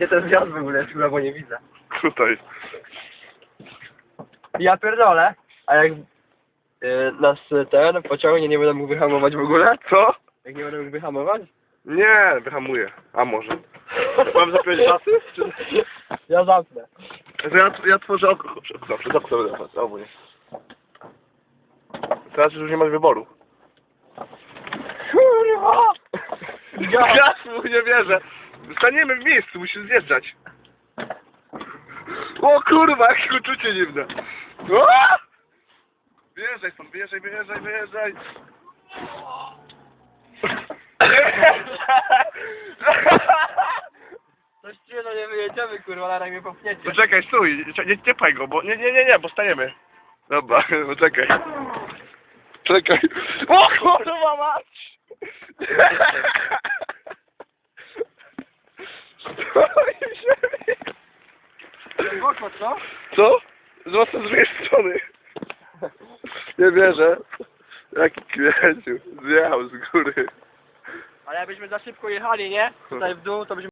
Gdzie ten zjazd w ogóle jest, bo nie widzę. Tutaj. Ja pierdolę, a jak y, nas ten pociągnie, nie będę mógł wyhamować w ogóle? Co? Jak nie będę mógł wyhamować? Nie, wyhamuję. A może. Mam zapiąć pasy? Czy... Ja zamknę. To ja, ja tworzę okno. Dobrze, przez okno będę patrzył, albo nie. Teraz już nie masz wyboru. Kurwa! Gaz mu nie wierzę. Staniemy w miejscu, musisz zjeżdżać. O kurwa, jakie uczucie dziwne. O! Wyjeżdżaj stąd, wyjeżdżaj, wyjeżdżaj, wyjeżdżaj. Coś czuję, że nie wyjedziemy, kurwa, na mnie popchniecie. Poczekaj, stój, nie, nie pchaj go, bo nie, nie, nie, nie, bo staniemy. Dobra, poczekaj. Czekaj. O kurwa mać! Głęboko, co? Co? Zwłaszcza z drugiej strony. Nie wierzę. Jaki kwieciu. Zjechał z góry. Ale jakbyśmy za szybko jechali, nie? Tutaj w dół, to byśmy